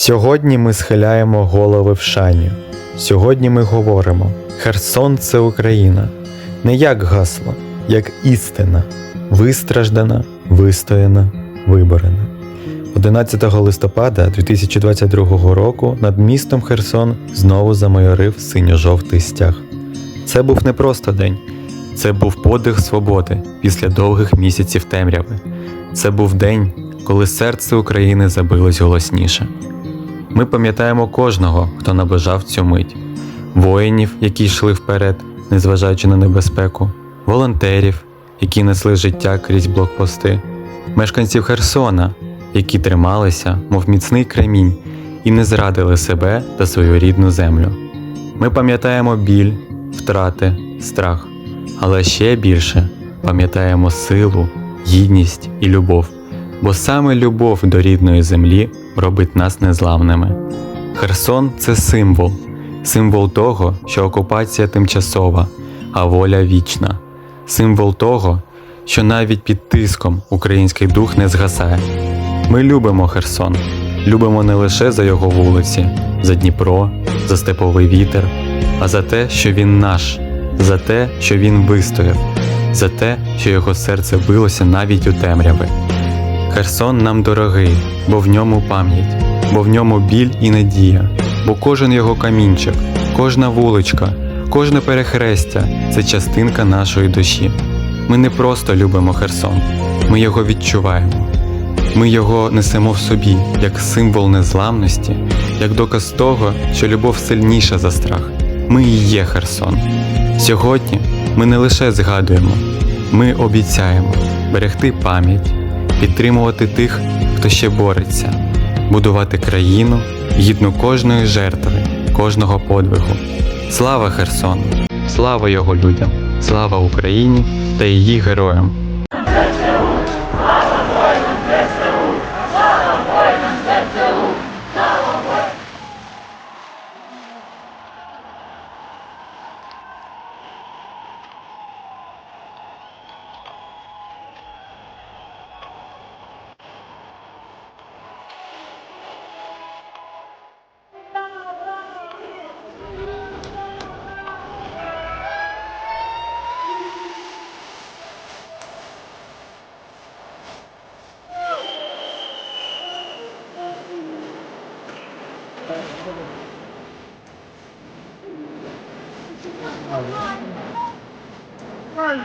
Сьогодні ми схиляємо голови в шані. Сьогодні ми говоримо: Херсон це Україна. Не як гасло, як істина, вистраждана, вистояна, виборена. 11 листопада 2022 року над містом Херсон знову замайорив синьо-жовтий стяг. Це був не просто день, це був подих свободи після довгих місяців темряви. Це був день, коли серце України забилось голосніше. Ми пам'ятаємо кожного, хто наближав цю мить: воїнів, які йшли вперед, незважаючи на небезпеку, волонтерів, які несли життя крізь блокпости, мешканців Херсона, які трималися, мов міцний кремінь, і не зрадили себе та свою рідну землю. Ми пам'ятаємо біль, втрати, страх, але ще більше пам'ятаємо силу, гідність і любов, бо саме любов до рідної землі робить нас незламними. Херсон це символ, символ того, що окупація тимчасова, а воля вічна, символ того, що навіть під тиском український дух не згасає. Ми любимо Херсон, любимо не лише за його вулиці, за Дніпро, за степовий вітер, а за те, що він наш, за те, що він вистояв, за те, що його серце билося навіть у темряви. Херсон нам дорогий, бо в ньому пам'ять, бо в ньому біль і надія, бо кожен його камінчик, кожна вуличка, кожне перехрестя це частинка нашої душі. Ми не просто любимо Херсон, ми його відчуваємо. Ми його несемо в собі як символ незламності, як доказ того, що любов сильніша за страх. Ми і є Херсон. Сьогодні ми не лише згадуємо, ми обіцяємо берегти пам'ять, підтримувати тих, хто ще бореться, будувати країну, гідну кожної жертви, кожного подвигу. Слава Херсону! Слава його людям! Слава Україні та її героям! はい。